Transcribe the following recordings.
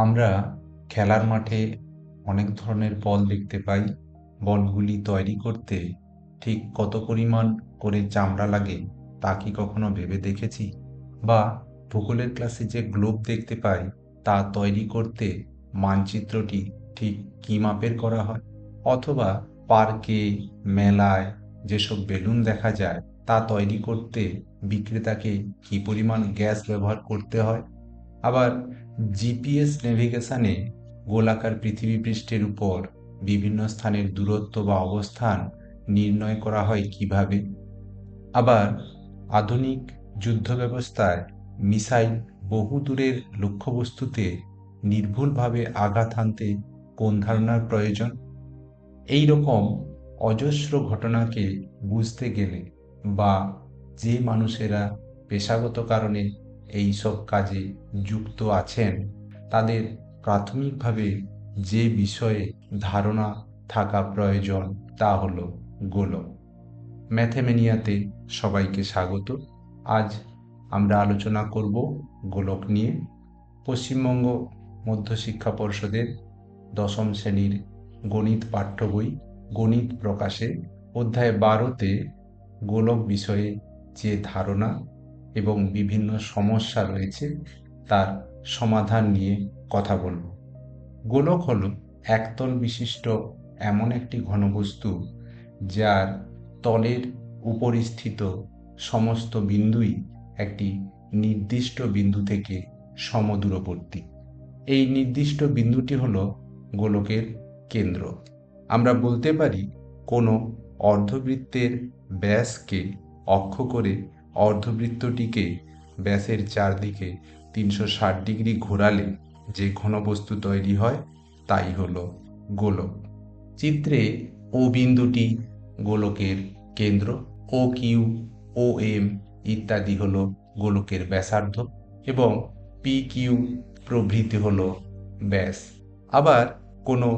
আমরা খেলার মাঠে অনেক ধরনের বল দেখতে পাই। বলগুলি তৈরি করতে ঠিক কত পরিমাণ করে চামড়া লাগে তা কি কখনো ভেবে দেখেছি? বা ভূগোলের ক্লাসে যে গ্লোব দেখতে পাই, তা তৈরি করতে মানচিত্রটি ঠিক কী মাপের করা হয়? অথবা পার্কে, মেলায় যেসব বেলুন দেখা যায়, তা তৈরি করতে বিক্রেতাকে কী পরিমাণ গ্যাস ব্যবহার করতে হয়? আবার জিপিএস নেভিগেশনে গোলাকার পৃথিবী পৃষ্ঠের উপর বিভিন্ন স্থানের দূরত্ব বা অবস্থান নির্ণয় করা হয় কীভাবে? আবার, আধুনিক যুদ্ধ ব্যবস্থায় মিসাইল বহু দূরের লক্ষ্যবস্তুতে নির্ভুলভাবে আঘাত হানতে কোন ধারণার প্রয়োজন? এই রকম অজস্র ঘটনাকে বুঝতে গেলে বা যে মানুষেরা পেশাগত কারণে এই সব কাজে যুক্ত আছেন, তাদের প্রাথমিকভাবে যে বিষয়ে ধারণা থাকা প্রয়োজন তা হল গোলক। ম্যাথেমেনিয়াতে সবাইকে স্বাগত। আজ আমরা আলোচনা করব গোলক নিয়ে। পশ্চিমবঙ্গ মধ্যশিক্ষা পর্ষদের দশম শ্রেণির গণিত পাঠ্য বই, গণিত প্রকাশে অধ্যায় বারোতে গোলক বিষয়ে যে ধারণা এবং বিভিন্ন সমস্যা রয়েছে, তার সমাধান নিয়ে কথা বলব। গোলক হল একতল বিশিষ্ট এমন একটি ঘনবস্তু, যার তলের উপরিস্থিত সমস্ত বিন্দুই একটি নির্দিষ্ট বিন্দু থেকে সমদূরবর্তী। এই নির্দিষ্ট বিন্দুটি হল গোলকের কেন্দ্র। আমরা বলতে পারি, কোনো অর্ধবৃত্তের ব্যাসকে অক্ষ করে অর্ধবৃত্তটিকে ব্যাসের চারদিকে তিনশো ষাট ডিগ্রি ঘোরালে যে ঘনবস্তু তৈরি হয়, তাই হল গোলক। চিত্রে ও বিন্দুটি গোলকের কেন্দ্র ও কিউ ও এম ইত্যাদি হল গোলকের ব্যাসার্ধ এবং পি কিউ প্রভৃতি হল ব্যাস। আবার কোনো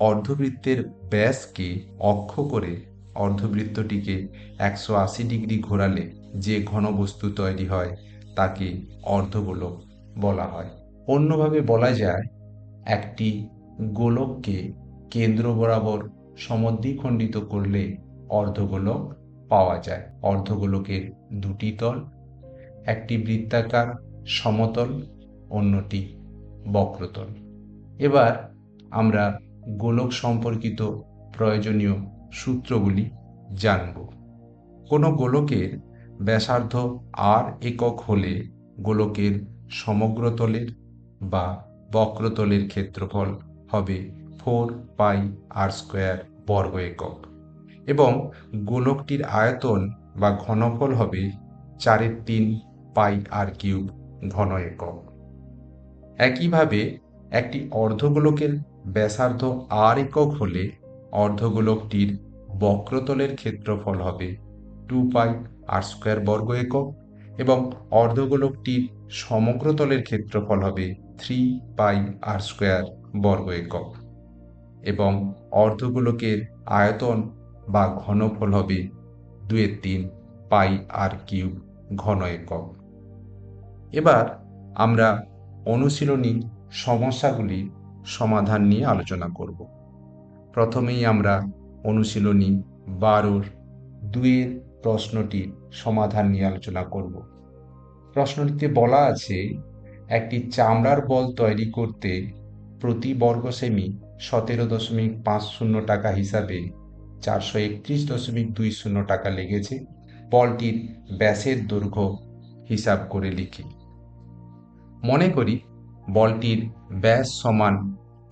অর্ধবৃত্তের ব্যাসকে অক্ষ করে অর্ধবৃত্তটিকে একশো আশি ডিগ্রি ঘোরালে যে ঘনবস্তু তৈরি হয়, তাকে অর্ধগোলক বলা হয়। অন্যভাবে বলা যায়, একটি গোলককে কেন্দ্র বরাবর সমদ্বিখণ্ডিত করলে অর্ধগোলক পাওয়া যায়। অর্ধগোলকের দুটি তল, একটি বৃত্তাকার সমতল, অন্যটি বক্রতল। এবার আমরা গোলক সম্পর্কিত প্রয়োজনীয় সূত্রগুলি জানব। কোনো গোলকের ব্যাসার্ধ আর একক হলে গোলকের সমগ্রতলের বা বক্রতলের ক্ষেত্রফল হবে ফোর পাই আর স্কোয়ার বর্গ একক। এবং গোলকটির আয়তন বা ঘনফল হবে চারের তিন পাই আর কিউব ঘন একক। একইভাবে একটি অর্ধগোলকের ব্যাসার্ধ আর একক হলে অর্ধগোলকটির বক্রতলের ক্ষেত্রফল হবে টু পাই আর স্কোয়ার বর্গ একক এবং অর্ধগোলকটির সমগ্রতলের ক্ষেত্রফল হবে থ্রি পাই আর স্কোয়ার বর্গ একক এবং অর্ধগোলকের আয়তন বা ঘনফল হবে দুয়ের তিন পাই আর কিউব ঘন একক। এবার আমরা অনুশীলনী সমস্যাগুলি সমাধান নিয়ে আলোচনা করব। প্রথমেই আমরা অনুশীলনী বারোর দুয়ের প্রশ্নটির সমাধান নিয়ে আলোচনা করব। প্রশ্নটিতে বলা আছে, একটি চামড়ার বল তৈরি করতে প্রতি বর্গ সেমি সতেরো দশমিক পাঁচ শূন্য টাকা হিসাবে চারশো একত্রিশ দশমিক দুই শূন্য টাকা লেগেছে। বলটির ব্যাসের দৈর্ঘ্য হিসাব করে লিখি। মনে করি বলটির ব্যাস সমান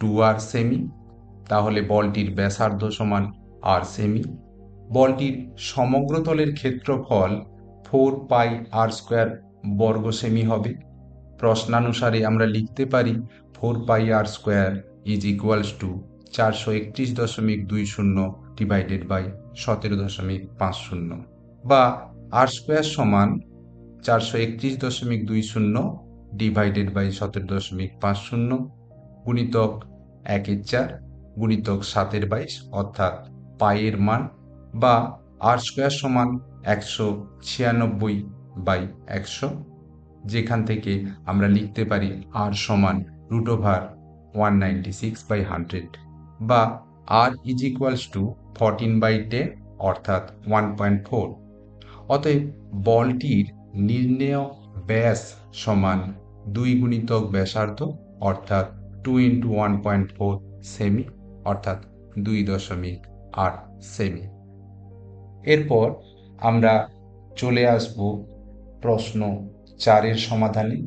টু আর সেমি, তাহলে বলটির ব্যাসার্ধ সমান আর সেমি। বলটির সমগ্রতলের ক্ষেত্রফল ফোর পাই আর স্কোয়ার বর্গ সেমি হবে। প্রশ্নানুসারে আমরা লিখতে পারি four pi r square is equals to চারশো একত্রিশ দশমিক দুই শূন্য ডিভাইডেড বাই সতেরো দশমিক পাঁচ শূন্য বা আর স্কোয়ার সমান চারশো একত্রিশ দশমিক দুই শূন্য ডিভাইডেড বাই সতেরো দশমিক পাঁচ শূন্য গুণিতক একের চার গুণিতক সাতের বাইশ অর্থাৎ পায়ের মান বা আর স্কোয়ার সমান একশো ছিয়ানব্বই বাই একশো, যেখান থেকে আমরা লিখতে পারি আর সমান root over one ninety six by hundred বা আর is equals to fourteen by ten অর্থাৎ ওয়ান পয়েন্ট ফোর অতএব বলটির নির্ণেয় ব্যাস সমান দুই গুণিতক ব্যাসার্ধ অর্থাৎ two into one point four semi অর্থাৎ দুই দশমিক আট সেমি এরপর আমরা চলে আসব প্রশ্ন চারের সমাধানে।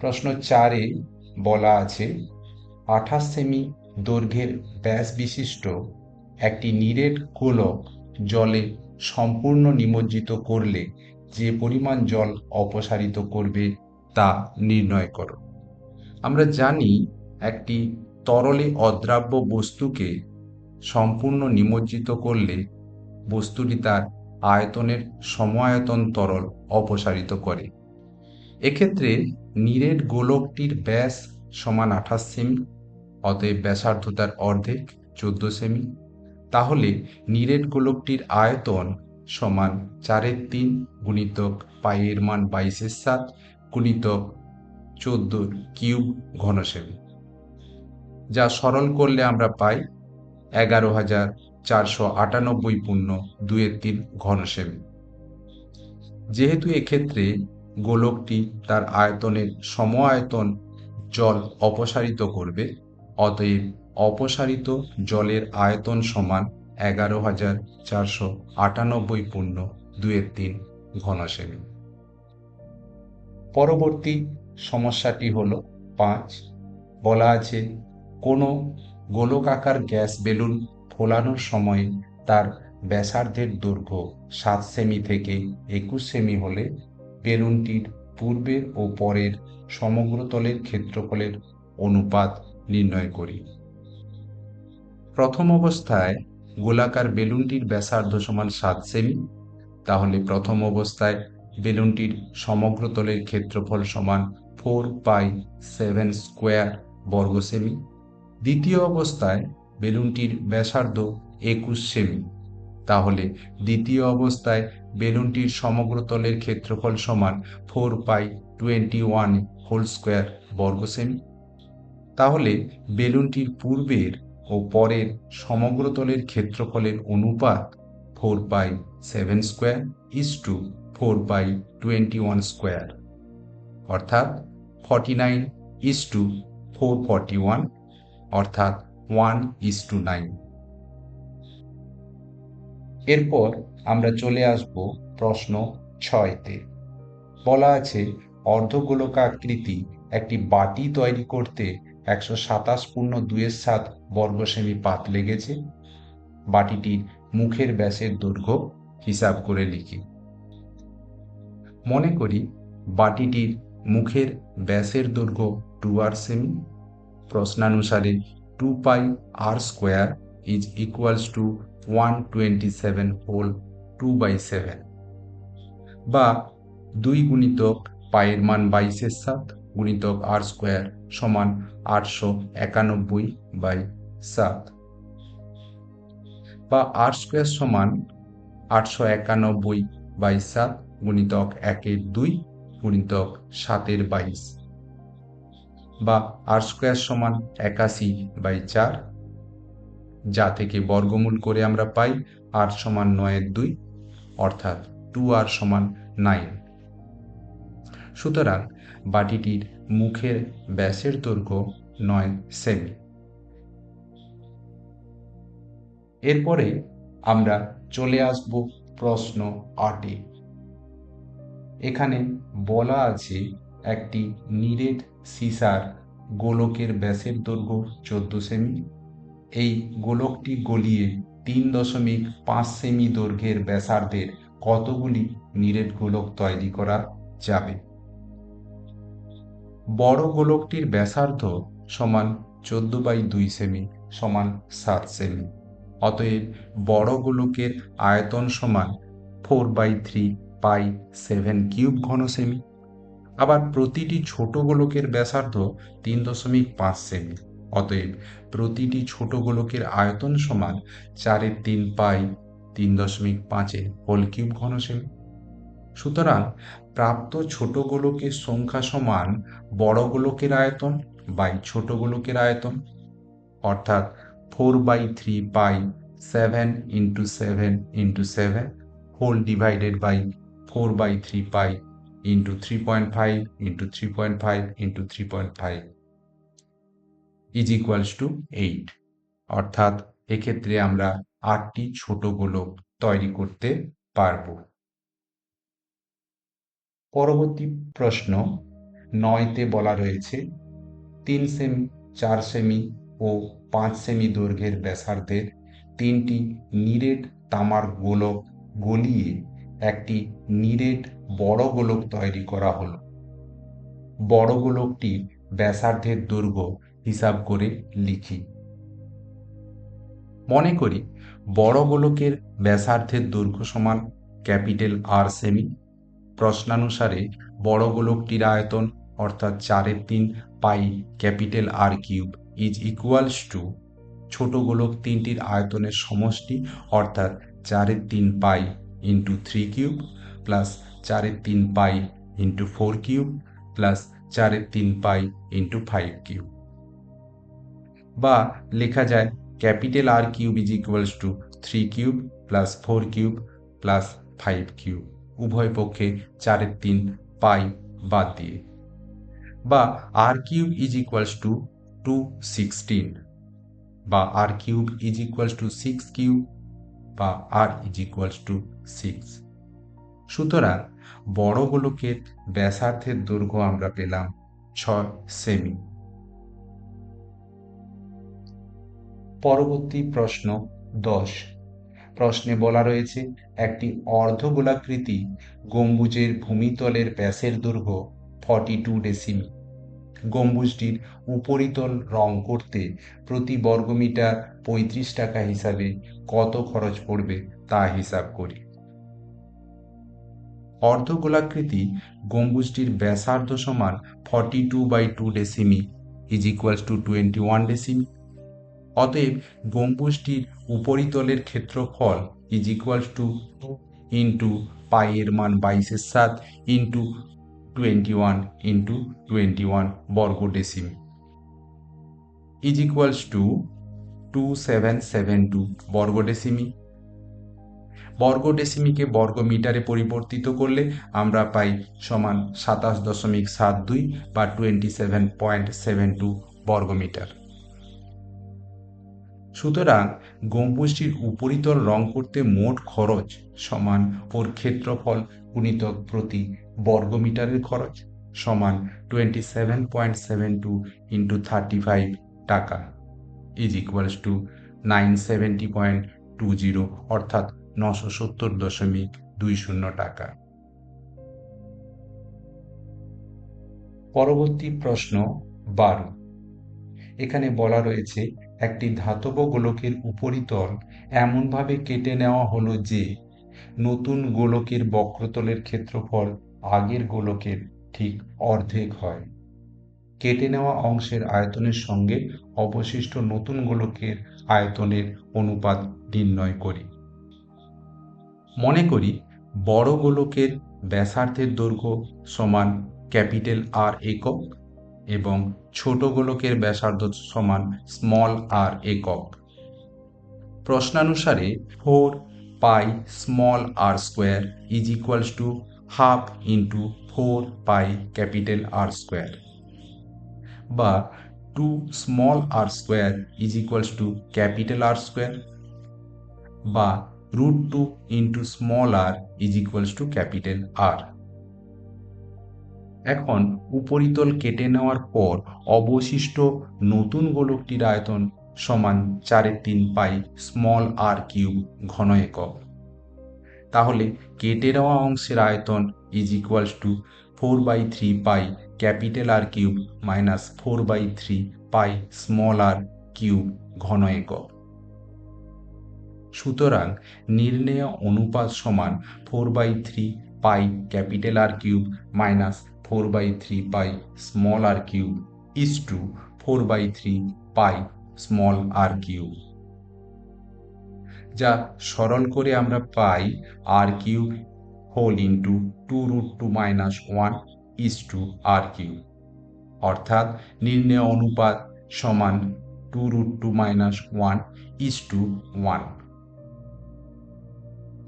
প্রশ্ন চারে বলা আছে, আঠাশ সেমি দৈর্ঘ্যের ব্যাস বিশিষ্ট একটি নিরেট গোলক জলে সম্পূর্ণ নিমজ্জিত করলে যে পরিমাণ জল অপসারিত করবে তা নির্ণয় করো। আমরা জানি একটি তরলে অদ্রাব্য বস্তুকে সম্পূর্ণ নিমজ্জিত করলে বস্তুটি তার আয়তনের সমায়তন তরল অপসারিত করে। এক্ষেত্রে নিরেট গোলকটির ব্যাস সমান আঠাশ সেমি, অতএব ব্যাসার্ধতার অর্ধেক, চোদ্দ সেমি। তাহলে নিরেট গোলকটির আয়তন সমান চারের তিন গুণিতক পায়ের মান বাইশের সাত গুণিতক চোদ্দ কিউব ঘন সেমি যা সরল করলে আমরা পাই এগারো হাজার চারশো আটানব্বই পূর্ণ দুয়ের তিন ঘন সেমি যেহেতু এক্ষেত্রে গোলকটি তার আয়তনের সম আয়তন জল অপসারিত করবে, অতএব অপসারিত জলের আয়তন সমান এগারো হাজার চারশো আটানব্বই পূর্ণ দুয়ের তিন ঘন সেমি পরবর্তী সমস্যাটি হল পাঁচ। বলা আছে, কোনো গোলকাকার গ্যাস বেলুন ফোলানোর সময় তার ব্যাসার্ধের দৈর্ঘ্য সাত সেমি থেকে একুশ সেমি হলে বেলুনটির পূর্বের ও পরের সমগ্রতলের ক্ষেত্রফলের অনুপাত নির্ণয় করি। প্রথম অবস্থায় গোলাকার বেলুনটির ব্যাসার্ধ সমান সাত সেমি, তাহলে প্রথম অবস্থায় বেলুনটির সমগ্রতলের ক্ষেত্রফল সমান ফোর পাই সেভেন স্কোয়ার বর্গ সেমি। দ্বিতীয় অবস্থায় বেলুনটির ব্যাসার্ধ একুশ সেমি। তাহলে দ্বিতীয় অবস্থায় বেলুনটির সমগ্রতলের ক্ষেত্রফল সমান four pi twenty one whole square বর্গ সেমি। তাহলে বেলুনটির পূর্বের ও পরের সমগ্রতলের ক্ষেত্রফলের অনুপাত four pi seven square is to four pi twenty one square. অর্থাৎ forty nine is to four forty one. অর্থাৎ ওয়ান ইস টু নাইন। এরপর আমরা চলে আসব প্রশ্ন ছয়তে। বলা আছে, অর্ধগোলকাকৃতি একটি বাটি তৈরি করতে একশো সাতাশ পূর্ণ দুয়ের সাত বর্গসেমি পাত লেগেছে। বাটিটির মুখের ব্যাসের দৈর্ঘ্য হিসাব করে লিখি। মনে করি, বাটিটির মুখের ব্যাসের দৈর্ঘ্য টু আর সেমি। প্রশ্নানুসারে two pi r square is equals to one twenty seven whole two by seven বা দুই গুণিতক পায়ের মান বাইশের সাত গুণিতক আর স্কোয়ার সমান আটশো একানব্বই বাই সাত। বা আর স্কোয়ার সমান আটশো একানব্বই বাই সাত গুণিতক একের দুই গুণিতক সাতের বাইশ। বা আর স্কোয়ার সমান একাশি বাই চার, যা থেকে বর্গমূল করে আমরা পাই আর সমান নয়ের দুই, অর্থাৎ টু আর সমান নাইন সুতরাং বাটিটির মুখের ব্যাসের দৈর্ঘ্য নয় সেমি এরপরে আমরা চলে আসব প্রশ্ন আটে। এখানে বলা আছে একটি নিরেট সিসার গোলকের ব্যাসের দৈর্ঘ্য চোদ্দ সেমি। এই গোলকটি গলিয়ে তিন দশমিক পাঁচ সেমি দৈর্ঘ্যের ব্যাসার্ধের কতগুলি নিরেট গোলক তৈরি করা যাবে? বড় গোলকটির ব্যাসার্ধ সমান চোদ্দ বাই দুই সেমি সমান সাত সেমি। অতএব বড় গোলকের আয়তন সমান four by three pi seven cube ঘন সেমি। আবার প্রতিটি ছোট গোলকের ব্যাসার্ধ তিন দশমিক পাঁচ সেমি। অতএব প্রতিটি ছোট গোলকের আয়তন সমান চারের তিন পাই তিন দশমিক পাঁচে হোল কিউব ঘন সেমি। সুতরাং প্রাপ্ত ছোট গোলকের সংখ্যা সমান বড় গোলকের আয়তন বাই ছোট গোলকের আয়তন। অর্থাৎ four by three pi seven into seven into seven whole divided by four by three pi into three point five into three point five into three point five is to eight অর্থাৎ এক্ষেত্রে আমরা আটটি ছোট গোলক তৈরি করতে পারব। পরবর্তী প্রশ্ন, নয়তে বলা রয়েছে, তিন সেমি, চার সেমি ও পাঁচ সেমি দৈর্ঘ্যের ব্যাসার্ধের তিনটি নিরেট তামার গোলক গলিয়ে একটি নিরেট বড় গোলক তৈরি করা হলো। বড় গোলকটির ব্যাসার্ধের দৈর্ঘ্য হিসাব করে লিখি। মনে করি, বড় গোলকের ব্যাসার্ধের দৈর্ঘ্য সমান ক্যাপিটাল আর সেমি প্রশ্নানুসারে বড় গোলকটির আয়তন অর্থাৎ চারের তিন pi capital R cube is equals to ছোট গোলক তিনটির আয়তনের সমষ্টি অর্থাৎ চারের তিন pi into three cube plus চারের তিন pi into four cube plus চারের তিন পাই ইন্টু ফাইভ কিউব বা লেখা যায় capital R cube is equals to three cube plus four cube plus five cube উভয় পক্ষে চারের তিন পাই বাদ দিয়ে। বা R cube is equals to two sixteen বা R cube is equals to six cube বা R is equals to six সুতরাং বড় গোলকের ব্যাসার্ধের দৈর্ঘ্য আমরা পেলাম ছয় সেমি পরবর্তী প্রশ্ন দশ। প্রশ্নে বলা রয়েছে, একটি অর্ধগোলাকৃতি গম্বুজের ভূমিতলের ব্যাসের দৈর্ঘ্য ফর্টি টু ডেসিমি গম্বুজটির উপরিতল রং করতে প্রতি বর্গমিটার পঁয়ত্রিশ টাকা হিসাবে কত খরচ পড়বে তা হিসাব করি। অর্ধগোলাকৃতি গম্বুজটির ব্যাসার্ধ সমান forty two by two ডেসিমি is equals to twenty one ডেসিমি অতএব গম্বুজটির উপরিতলের ক্ষেত্রফল ইজ ইকুয়ালস টু ইন্টু পাইয়ের মান বাইশের সাত into twenty one into twenty one বর্গ ডেসিমি is equals to two seven seven two বর্গ ডেসিমি বর্গ ডেসিমিকে বর্গ মিটারে পরিবর্তিত করলে আমরা পাই সমান সাতাশ দশমিক সাত দুই বা twenty seven point seven two বর্গমিটার। সুতরাং গম্বুজটির উপরিতল রং করতে মোট খরচ সমান ওর ক্ষেত্রফল গুণিতক প্রতি বর্গমিটারের খরচ সমান twenty seven point seven two into thirty five টাকা is equals to nine seventy point two zero অর্থাৎ নশো সত্তর দশমিক দুই শূন্য টাকা। পরবর্তী প্রশ্ন বারো। এখানে বলা রয়েছে, একটি ধাতব গোলকের উপরিতল এমনভাবে কেটে নেওয়া হলো যে, নতুন গোলকের বক্রতলের ক্ষেত্রফল আগের গোলকের ঠিক অর্ধেক হয়। কেটে নেওয়া অংশের আয়তনের সঙ্গে অবশিষ্ট নতুন গোলকের আয়তনের অনুপাত নির্ণয় করি। মনে করি, বড় গোলকের ব্যাসার্ধের দৈর্ঘ্য সমান ক্যাপিটাল আর একক এবং ছোট গোলকের ব্যাসার্ধ সমান স্মল আর একক। প্রশ্নানুসারে four pi small r square is equals to half into four pi capital R square বা two small r square is equals to capital R square বা root two into small r is equals to capital R এখন উপরিতল কেটে নেওয়ার পর অবশিষ্ট নতুন গোলকটির আয়তন সমান চারের তিন পাই স্মল আর কিউব ঘন একক। তাহলে কেটে নেওয়া অংশের আয়তন is equals to four by three pi capital R cube minus four by three pi small r cube ঘন একক। সুতরাং নির্ণেয় অনুপাত সমান four by three pi capital R cube minus four by three pi small r cube is to four by three pi small r cube যা সরল করে আমরা পাই r cube whole into two root two minus one is to r cube অর্থাৎ নির্ণয় অনুপাত সমান two root two minus one is to one.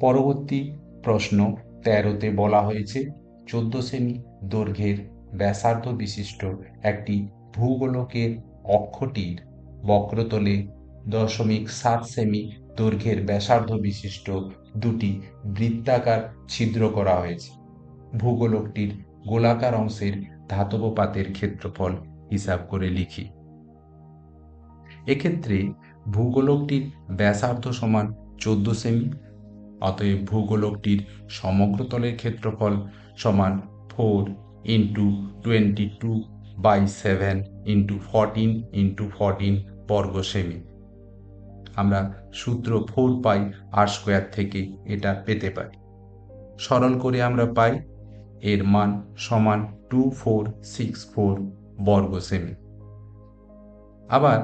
পরবর্তী প্রশ্ন তেরোতে বলা হয়েছে, চোদ্দ সেমি দৈর্ঘ্যের ব্যাসার্ধ বিশিষ্ট একটি ভূগোলকের অক্ষটির বক্রতলে দশমিক সাত সেমি দৈর্ঘ্যের ব্যাসার্ধ বিশিষ্ট দুটি বৃত্তাকার ছিদ্র করা হয়েছে। ভূগোলকটির গোলাকার অংশের ধাতব পাতের ক্ষেত্রফল হিসাব করে লিখি। এক্ষেত্রে ভূগোলকটির ব্যাসার্ধ সমান চোদ্দ সেমি, অতএব ভূগোলকটির সমগ্র তলের ক্ষেত্রফল সমান four into twenty two by seven into fourteen into fourteen বর্গ সেমি। আমরা সূত্র ফোর পাই আর স্কোয়ার থেকে এটা পেতে পারি। সরল করে আমরা পাই এর মান সমান টু ফোর সিক্স ফোর বর্গ সেমি আবার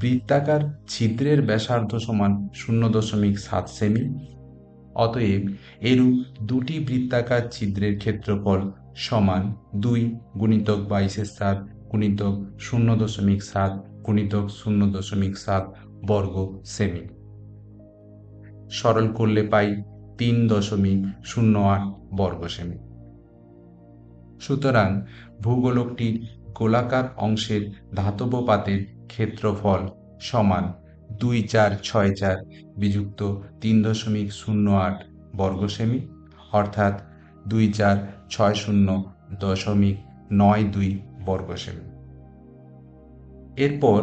বৃত্তাকার ছিদ্রের ব্যাসার্ধ সমান শূন্য দশমিক সাত সেমি অতএব এরূপ দুটি বৃত্তাকার ছিদ্রের ক্ষেত্রফল সমান দুই গুণিতক বাইশের সাত গুণিতক শূন্য দশমিক সাত গুণিতক শূন্য দশমিক সাত বর্গ সেমি। সরল করলে পাই তিন দশমিক শূন্য আট বর্গ সেমি। সুতরাং ভূগোলকটির গোলাকার অংশের ধাতব পাতের ক্ষেত্রফল সমান দুই চার ছয় চার বিযুক্ত তিন দশমিক শূন্য আট বর্গ সেমি, অর্থাৎ দুই চার ছয় শূন্য দশমিক নয় দুই বর্গ সেমি। এরপর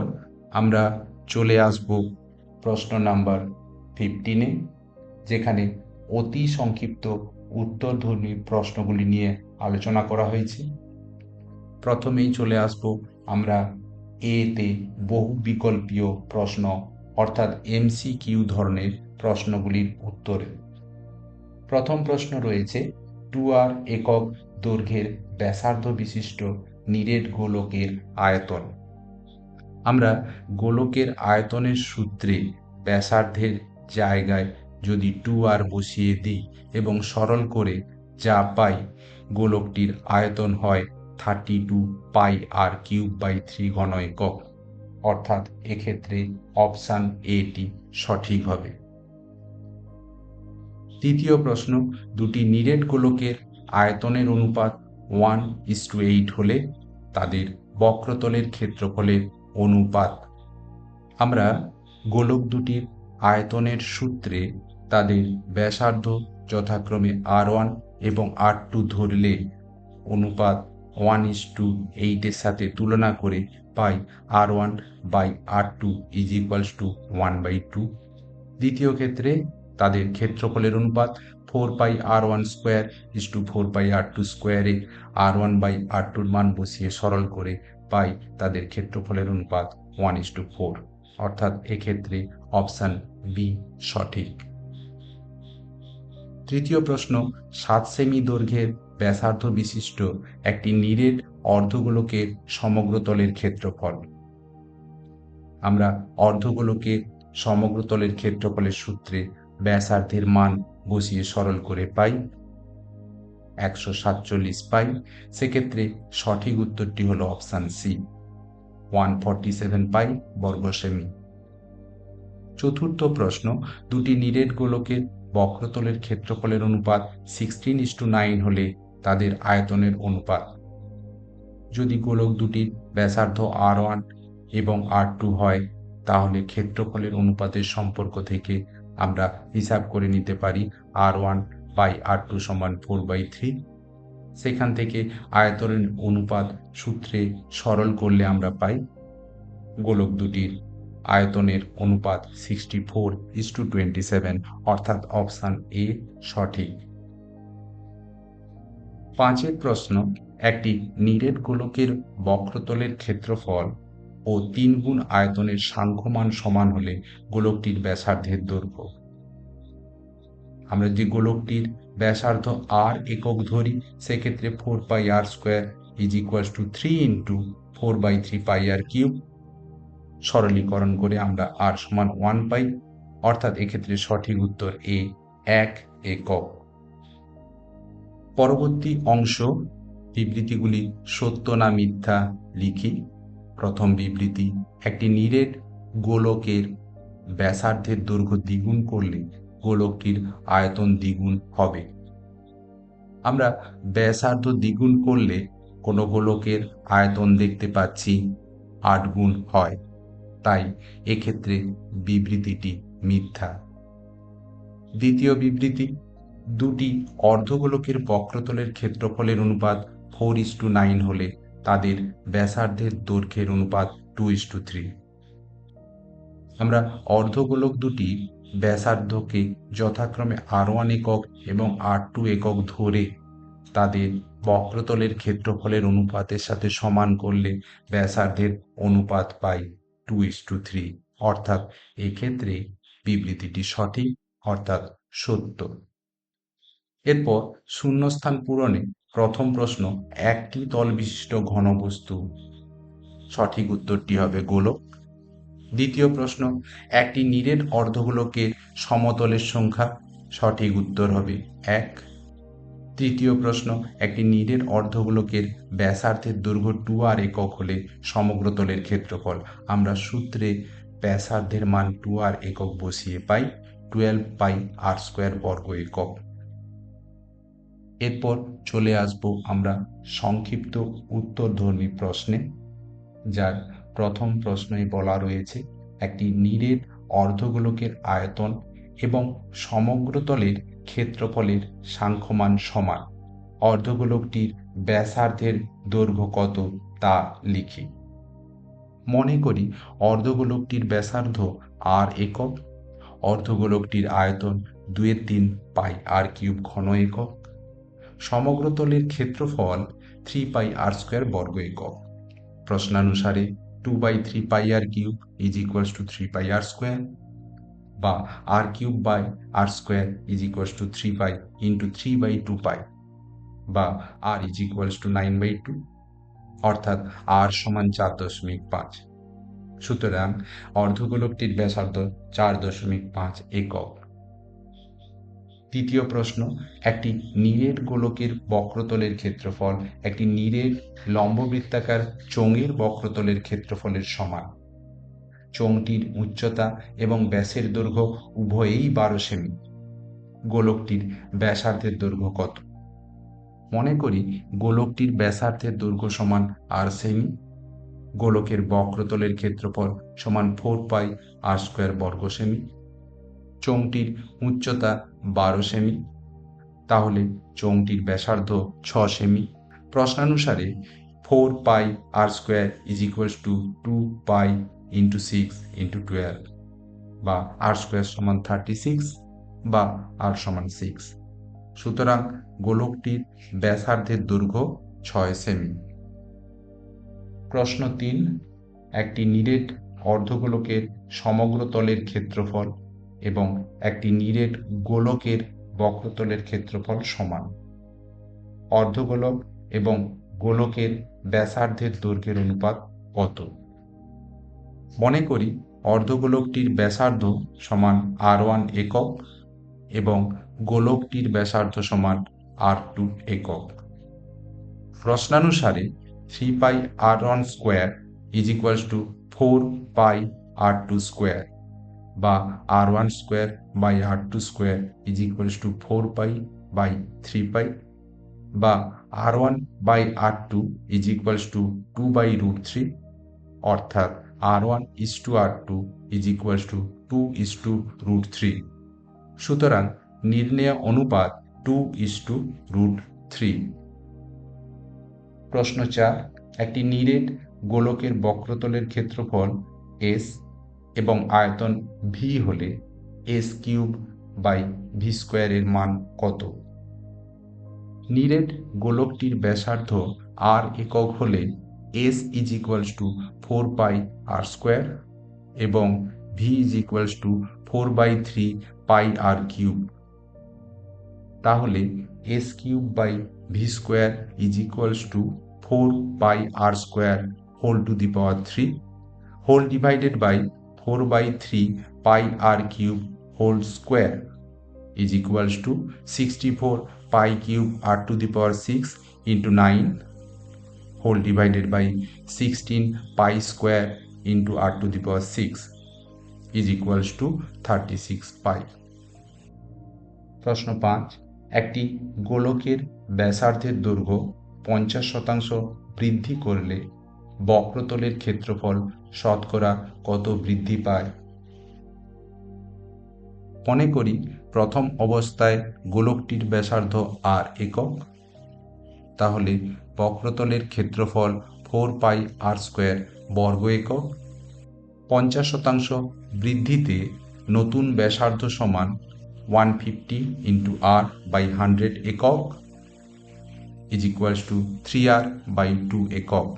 আমরা চলে আসব প্রশ্ন নাম্বার ফিফটিনে যেখানে অতি সংক্ষিপ্ত উত্তরধর্মী প্রশ্নগুলি নিয়ে আলোচনা করা হয়েছে। প্রথমেই চলে আসব আমরা এতে বহু বিকল্পীয় প্রশ্ন, অর্থাৎ এমসি কিউ ধরনের প্রশ্নগুলির উত্তরে। প্রথম প্রশ্ন রয়েছে টু আর একক দৈর্ঘ্যের ব্যাসার্ধ বিশিষ্ট নিরেট গোলকের আয়তন। আমরা গোলকের আয়তনের সূত্রে ব্যাসার্ধের জায়গায় যদি টু আর বসিয়ে দিই এবং সরল করে যা পাই, গোলকটির আয়তন হয় thirty two pi r cube by three ঘন একক। অর্থাৎ এক্ষেত্রে অপশান এটি সঠিক হবে। তৃতীয় প্রশ্ন, দুটি নিরেট গোলকের আয়তনের অনুপাত ওয়ান ইস টু এইট হলে তাদের বক্রতলের ক্ষেত্রফলের অনুপাত। আমরা গোলক দুটির আয়তনের সূত্রে তাদের ব্যাসার্ধ যথাক্রমে আর ওয়ান এবং আর টু ধরলে অনুপাত ওয়ান ইস টু এইটের সাথে তুলনা করে পাই r one by r two is equals to one by two দ্বিতীয় ক্ষেত্রে তাদের ক্ষেত্রফলের অনুপাত four pi r one square is to four pi r two স্কোয়ারে আর ওয়ান বাই আর টুর মান বসিয়ে সরল করে পাই তাদের ক্ষেত্রফলের অনুপাত ওয়ান ইস টু ফোর অর্থাৎ এক্ষেত্রে অপশান বি সঠিক। তৃতীয় প্রশ্ন, সাত সেমি দৈর্ঘ্যের ব্যাসার্ধ বিশিষ্ট একটি নিরেট অর্ধগোলকের সমগ্র তলের ক্ষেত্রফল। আমরা অর্ধগোলকের সমগ্র তলের ক্ষেত্রফলের সূত্রে ব্যাসার্ধের মান বসিয়ে সরল করে পাই। একশো সাতচল্লিশ পাই। সেক্ষেত্রে সঠিক উত্তরটি হলো option C, one forty seven pi বর্গ সেমি চতুর্থ প্রশ্ন, দুটি নিরেট গোলকের বক্রতলের ক্ষেত্রফলের অনুপাত সিক্সটিন ইস টু নাইন হলে তাদের আয়তনের অনুপাত। যদি গোলক দুটির ব্যাসার্ধ আর ওয়ান এবং আর টু হয়, তাহলে ক্ষেত্রফলের অনুপাতের সম্পর্ক থেকে আমরা হিসাব করে নিতে পারি r one by r two সমান ফোর বাই থ্রি সেখান থেকে আয়তনের অনুপাত সূত্রে সরল করলে আমরা পাই গোলক দুটির আয়তনের অনুপাত sixty four is to twenty seven অর্থাৎ অপশান এ সঠিক। পাঁচের প্রশ্ন, একটি নিরেট গোলকের বক্রতলের ক্ষেত্রফল ও তিন গুণ আয়তনের সাংখ্যমান সমান হলে গোলকটির ব্যাসার্ধের দৈর্ঘ্য। আমরা যে গোলকটির ব্যাসার্ধ আর একক ধরি, সেক্ষেত্রে four pi r square is equals to three into four by three pi r cube সরলীকরণ করে আমরা আর সমান ওয়ান পাই, অর্থাৎ এক্ষেত্রে সঠিক উত্তর এ এক একক। পরবর্তী অংশ, বিবৃতিগুলি সত্য না মিথ্যা লিখি। প্রথম বিবৃতি, একটি নিরেট গোলকের ব্যাসার্ধের দৈর্ঘ্য দ্বিগুণ করলে গোলকটির আয়তন দ্বিগুণ হবে। আমরা ব্যাসার্ধ দ্বিগুণ করলে কোনো গোলকের আয়তন দেখতে পাচ্ছি আট গুণ হয়। তাই এক্ষেত্রে বিবৃতিটি মিথ্যা। দ্বিতীয় বিবৃতি, দুটি অর্ধগোলকের বক্রতলের ক্ষেত্রফলের অনুপাত ফোর ইস টু নাইন হলে তাদের ব্যাসার্ধের দৈর্ঘ্যের অনুপাত টু ইস টু থ্রি। আমরা অর্ধগোলক দুটি ব্যাসার্ধকে যথাক্রমে আর ওয়ান একক এবং আর টু একক ধরে তাদের বক্রতলের ক্ষেত্রফলের অনুপাতের সাথে সমান করলে ব্যাসার্ধের অনুপাত পাই টু ইস টু থ্রি। অর্থাৎ এক্ষেত্রে বিবৃতিটি সঠিক, অর্থাৎ সত্য। এরপর শূন্যস্থান পূরণে প্রথম প্রশ্ন, একটি তল বিশিষ্ট ঘনবস্তু। সঠিক উত্তরটি হবে গোলক। দ্বিতীয় প্রশ্ন, একটি নিরেট অর্ধগোলকের সমতলের সংখ্যা সঠিক উত্তর হবে এক। তৃতীয় প্রশ্ন, একটি নিরেট অর্ধগোলকের ব্যাসার্ধের দৈর্ঘ্য টু আর একক হলে সমগ্র তলের ক্ষেত্রফল, আমরা সূত্রে ব্যাসার্ধের মান টু আর একক বসিয়ে পাই টুয়েলভ পাই আর স্কোয়ার বর্গ একক। এরপর চলে আসব আমরা সংক্ষিপ্ত উত্তরধর্মী প্রশ্নে, যার প্রথম প্রশ্নই বলা রয়েছে, একটি নিরেট অর্ধগোলকের আয়তন এবং সমগ্র তলের ক্ষেত্রফলের সাংখ্যমান সমান। অর্ধগোলকটির ব্যাসার্ধের দৈর্ঘ্য কত তা লিখি। মনে করি অর্ধগোলকটির ব্যাসার্ধ আর একক, অর্ধগোলকটির আয়তন দুয়ের তিন পাই আর কিউব ঘন একক সমগ্রতলের ক্ষেত্রফল থ্রি পাই আর স্কোয়ার বর্গ একক। প্রশ্নানুসারে two by three pi r cube is equals to three pi r square বা r cube by r square is equals to three pi into three by two pi বা r is equals to nine by two অর্থাৎ আর সমান চার দশমিক পাঁচ। সুতরাং অর্ধগোলকটির ব্যাসার্ধ চার দশমিক পাঁচ একক। তৃতীয় প্রশ্ন, একটি নীরের গোলকের বক্রতলের ক্ষেত্রফল, একটি নীরের লম্ববৃত্তাকার চোঙের বক্রতলের ক্ষেত্রফলের সমান। চোঙটির উচ্চতা এবং ব্যাসের দৈর্ঘ্য উভয়েই বারো সেমি। গোলকটির ব্যাসার্ধের দৈর্ঘ্য কত? মনে করি গোলকটির ব্যাসার্ধের দৈর্ঘ্য সমান আর সেমি, গোলকের বক্রতলের ক্ষেত্রফল সমান ফোর পাই আর স্কোয়ার বর্গ সেমি চোঙটির উচ্চতা বারো সেমি। তাহলে চোঙটির ব্যাসার্ধ ছ সেমি। প্রশ্নানুসারে four pi r square is equals to two pi into six into twelve বা আর স্কোয়ার সমান থার্টি সিক্স বা আর সমান সিক্স। সুতরাং গোলকটির ব্যাসার্ধের দৈর্ঘ্য ছয় সেমি। প্রশ্ন তিন, একটি নিরেট অর্ধগোলকের সমগ্র তলের ক্ষেত্রফল এবং একটি নিরেট গোলকের বক্রতলের ক্ষেত্রফল সমান। অর্ধগোলক এবং গোলকের ব্যাসার্ধের দৈর্ঘ্যের অনুপাত কত? মনে করি অর্ধগোলকটির ব্যাসার্ধ সমান আর ওয়ান একক এবং গোলকটির ব্যাসার্ধ সমান আর টু একক। প্রশ্নানুসারে three pi r one square is equals to four pi r two square. বা r one square by r two square is equals to four pi by three pi বা r one by r two is equals to two by root three অর্থাৎ r one is to r two is equals to two is to root three সুতরাং নির্ণয় অনুপাত two is to root three প্রশ্ন চার, একটি নিরেট গোলকের বক্রতলের ক্ষেত্রফল এস এবং আয়তন ভি হলে এস কিউব বাই ভি স্কোয়ারের মান কত? নিরেট গোলকটির ব্যাসার্ধ আর একক হলে S is equals to four pi r square এবং V is equals to four by three pi r cube তাহলে S cube by V square is equals to four pi r square whole to the power three whole divided by four by three pi r cube whole square is equals to sixty four pi cube r to the power six into nine whole divided by sixteen pi square into r to the power six is equals to thirty six pi প্রশ্ন পাঁচ, একটি গোলকের ব্যাসার্ধের দৈর্ঘ্য পঞ্চাশ শতাংশ বৃদ্ধি করলে বক্রতলের ক্ষেত্রফল শতকরা কত বৃদ্ধি পায়? মনে করি প্রথম অবস্থায় গোলকটির ব্যাসার্ধ আর একক। তাহলে বক্রতলের ক্ষেত্রফল ফোর পাই আর স্কোয়ার বর্গ একক। পঞ্চাশ শতাংশ বৃদ্ধিতে নতুন ব্যাসার্ধ সমান one fifty into r by hundred একক, is equals to three r by two একক।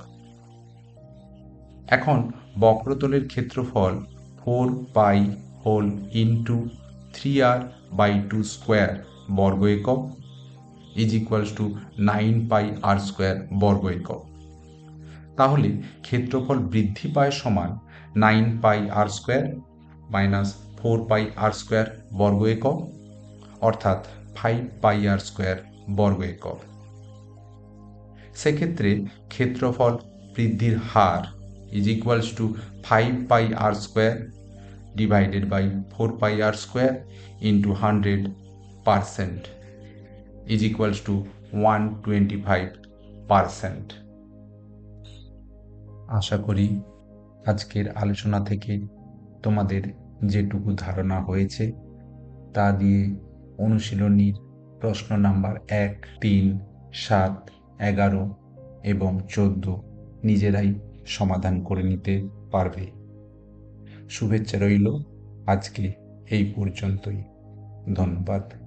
এখন বক্রতলের ক্ষেত্রফল four pi whole into three r by two square বর্গ একক is equals to nine pi r square বর্গ একক। তাহলে ক্ষেত্রফল বৃদ্ধি পায় সমান nine pi r square minus four pi r square বর্গ একক অর্থাৎ ফাইভ পাই আর স্কোয়ার বর্গ একক। সেক্ষেত্রে ক্ষেত্রফল বৃদ্ধির হার two five pi r square divided by four pi r square into hundred percent is equals to one twenty five percent আশা করি আজকের আলোচনা থেকে তোমাদের যেটুকু ধারণা হয়েছে, তা দিয়ে অনুশীলনীর প্রশ্ন নাম্বার এক, তিন, সাত, এগারো এবং চোদ্দ নিজেরাই সমাধান করে নিতে পারবে। শুভেচ্ছা রইল আজকে এই পর্যন্তই। ধন্যবাদ।